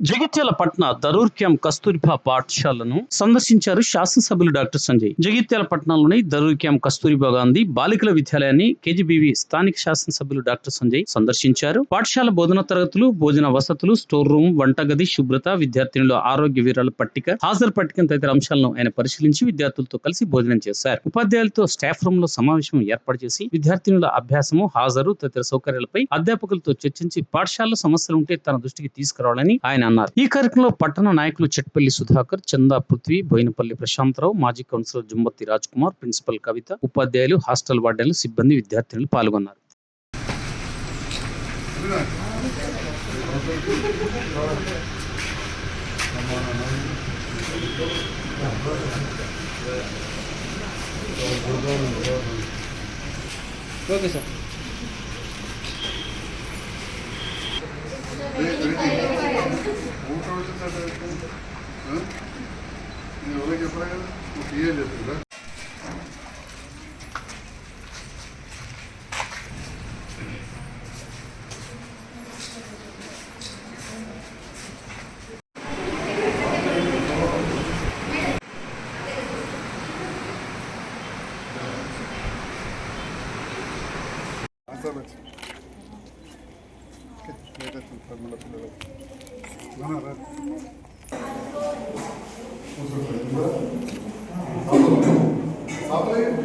జగిత్యాల పట్న దరూర్ క్యాంప్ కస్తూరిబా పాఠశాలను సందర్శించారు శాసనసభ్యులు డాక్టర్ సంజయ్. జగిత్యాల పట్టణంలోని దరూర్ క్యాంప్ కస్తూరిబా గాంధీ బాలికల విద్యాలయాన్ని కేజీబీవీ స్థానిక శాసనసభ్యులు డాక్టర్ సంజయ్ సందర్శించారు. పాఠశాల బోధన తరగతులు భోజన వసతులు స్టోర్ రూమ్ వంటగది శుభ్రత విద్యార్థినుల ఆరోగ్య వివరాల పట్టిక హాజరు పట్టిక తదితర అంశాలను ఆయన పరిశీలించి విద్యార్థులతో కలిసి భోజనం చేశారు. ఉపాధ్యాయులతో స్టాఫ్ రూమ్లో సమావేశం ఏర్పాటు చేసి విద్యార్థినుల అభ్యాసము హాజరు తదితర సౌకర్యాలపై అధ్యాపకులతో చర్చించి పాఠశాలలో సమస్యలు ఉంటే తన దృష్టికి తీసుకురావాలని ఆయన అన్నారు. ఈ కార్యక్రమంలో పట్టణ నాయకులు చెట్పల్లి సుధాకర్ చందా పృథ్వీ బోయినపల్లి ప్రశాంతరావు మాజీ కౌన్సిలర్ జుంబత్తి రాజ్ కుమార్ ప్రిన్సిపల్ కవిత ఉపాధ్యాయులు హాస్టల్ వార్డెన్లు సిబ్బంది విద్యార్థినులు పాల్గొన్నారు. Okay sir. ఎవరికి చెప్పరా కదా నువ్వు పిఏ చెప్తుందా మన వాటర్ బాటిల్ తెచ్చు. మీరు మీ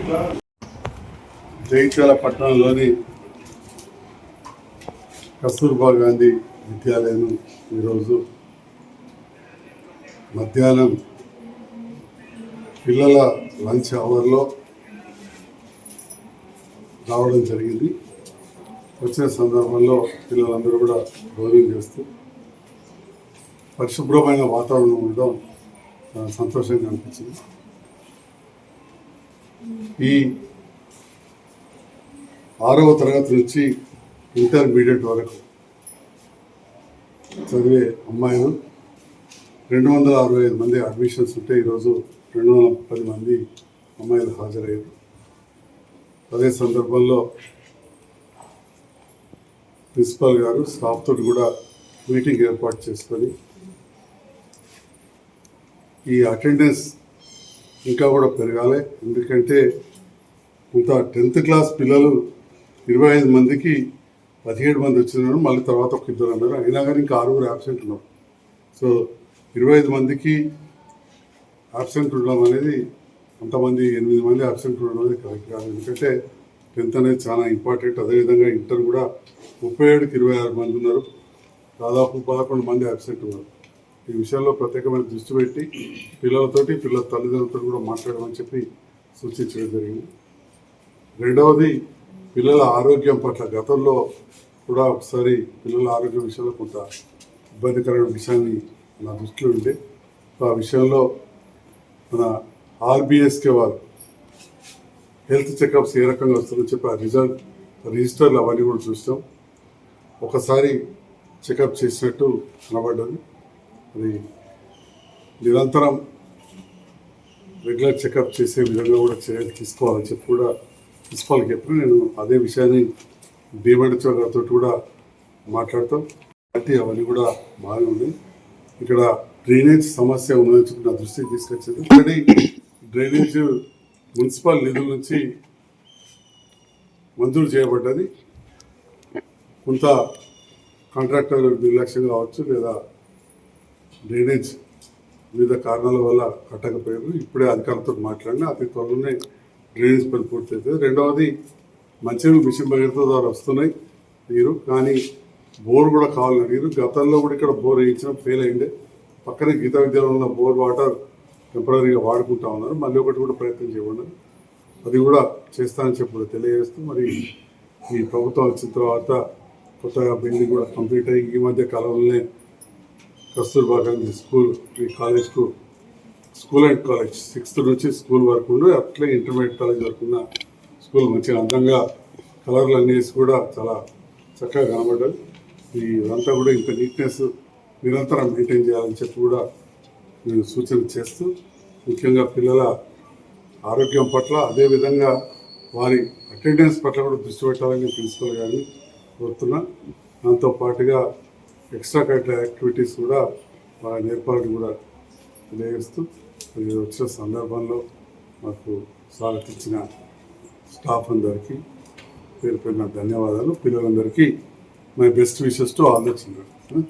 క్లాస్ జగిత్యాల పట్టణంలోని కస్తూర్బా గాంధీ విద్యాలయం ఈరోజు మధ్యాహ్నం పిల్లల లంచ్ అవర్లో రావడం జరిగింది. వచ్చిన సందర్భంలో పిల్లలందరూ కూడా భోజనం చేస్తూ పరిశుభ్రమైన వాతావరణం ఉండడం చాలా సంతోషంగా అనిపించింది. ఈ ఆరవ తరగతి నుంచి ఇంటర్మీడియట్ వరకు చదివే అమ్మాయిలు రెండు వందల అరవై ఐదు మంది అడ్మిషన్స్ ఉంటే ఈరోజు రెండు వందల పది మంది అమ్మాయిలు హాజరయ్యారు. అదే సందర్భంలో ప్రిన్సిపాల్ గారు స్టాఫ్ తోటి కూడా మీటింగ్ ఏర్పాటు చేసుకొని ఈ అటెండెన్స్ ఇంకా కూడా పెరగాలి. ఎందుకంటే కొంత టెన్త్ క్లాస్ పిల్లలు ఇరవై ఐదు మందికి పదిహేడు మంది వచ్చినారు. మళ్ళీ తర్వాత ఒక ఇద్దరు అన్నారు అయినా కానీ ఇంకా ఆరుగురు యాబ్సెంట్ ఉన్నారు. సో ఇరవై ఐదు మందికి యాబ్సెంట్ ఉండడం అనేది కొంతమంది ఎనిమిది మంది అబ్సెంట్ ఉండడం అనేది కరెక్ట్ కాదు. ఎందుకంటే టెన్త్ అనేది చాలా ఇంపార్టెంట్ అదేవిధంగా ఇంటర్ కూడా ముప్పై ఏడుకి ఇరవై ఆరు మంది ఉన్నారు. దాదాపు పదకొండు మంది అబ్సెంట్ ఉన్నారు. ఈ విషయంలో ప్రత్యేకమైన దృష్టి పెట్టి పిల్లలతోటి పిల్లల తల్లిదండ్రులతో కూడా మాట్లాడమని చెప్పి సూచించడం జరిగింది. రెండవది పిల్లల ఆరోగ్యం పట్ల గతంలో కూడా ఒకసారి పిల్లల ఆరోగ్యం విషయంలో కొంత ఇబ్బందికరమైన విషయాన్ని నా దృష్టిలో ఉండే. ఆ విషయంలో మన ఆర్బిఎస్కే వారు హెల్త్ చెకప్స్ ఏ రకంగా వస్తుందో చెప్పి ఆ రిజల్ట్ రిజిస్టర్లు అవన్నీ కూడా చూస్తాం ఒకసారి చెకప్ చేసినట్టు కనబడ్డది. అది నిరంతరం రెగ్యులర్ చెకప్ చేసే విధంగా కూడా చర్యలు తీసుకోవాలని చెప్పి కూడా ప్రిన్సిపాల్కి చెప్పి నేను అదే విషయాన్ని డిఎంఎడ్చో గారితో కూడా మాట్లాడతాం. కాబట్టి అవన్నీ కూడా బాగానే ఉన్నాయి. ఇక్కడ డ్రైనేజ్ సమస్య ఉందని చెప్పి నా దృష్టికి తీసుకొచ్చింది ఆల్రెడీ డ్రైనేజ్ మున్సిపల్ నిధుల నుంచి మంజూరు చేయబడ్డది. కొంత కాంట్రాక్టర్ నిర్లక్ష్యం కావచ్చు లేదా డ్రైనేజ్ వివిధ కారణాల వల్ల కట్టకపోయారు. ఇప్పుడే అధికారులతో మాట్లాడిన అతి త్వరలోనే డ్రైనేజ్ పని పూర్తవుతుంది. రెండవది మంచినీళ్ళు మిషన్ భగీరథ ద్వారా వస్తున్నాయి నీరు. కానీ బోర్ కూడా కావాలని అడిగారు. గతంలో కూడా ఇక్కడ బోర్ వేయించడం ఫెయిల్ అయింది పక్కనే గీతా విద్యాలయంలో ఉన్న బోర్ వాటర్ టెంపరీగా వాడుకుంటా ఉన్నారు. మళ్ళీ ఒకటి కూడా ప్రయత్నం చేయకుండా అది కూడా చేస్తానని చెప్పి తెలియజేస్తూ మరి ఈ ప్రభుత్వం వచ్చిన తర్వాత కొత్తగా బిల్డింగ్ కూడా కంప్లీట్ అయ్యి ఈ మధ్య కాలంలోనే కస్తూర్బా గాంధీ స్కూల్ ఈ కాలేజ్కు స్కూల్ అండ్ కాలేజ్ సిక్స్త్ నుంచి స్కూల్ వరకు ఉండి అట్లే ఇంటర్మీడియట్ కాలేజ్ వరకు ఉన్న స్కూల్ మంచిగా అందంగా కలర్లు అన్నీ వేసి కూడా చాలా చక్కగా కనబడ్డాయి. ఈ ఇదంతా కూడా ఇంత నీట్నెస్ నిరంతరం మెయింటైన్ చేయాలని చెప్పి కూడా నేను సూచన చేస్తూ ముఖ్యంగా పిల్లల ఆరోగ్యం పట్ల అదేవిధంగా వారి అటెండెన్స్ పట్ల కూడా దృష్టి పెట్టాలని ప్రిన్సిపల్ గారిని కోరుతున్నా. దాంతో పాటుగా ఎక్స్ట్రా కరిక్యులర్ యాక్టివిటీస్ కూడా బాగా నేర్పాలని కూడా తెలియజేస్తూ మీరు వచ్చిన సందర్భంలో మాకు స్వాగతించిన స్టాఫ్ అందరికీ పేరు పేరున ధన్యవాదాలు. పిల్లలందరికీ my best wishes to all the children.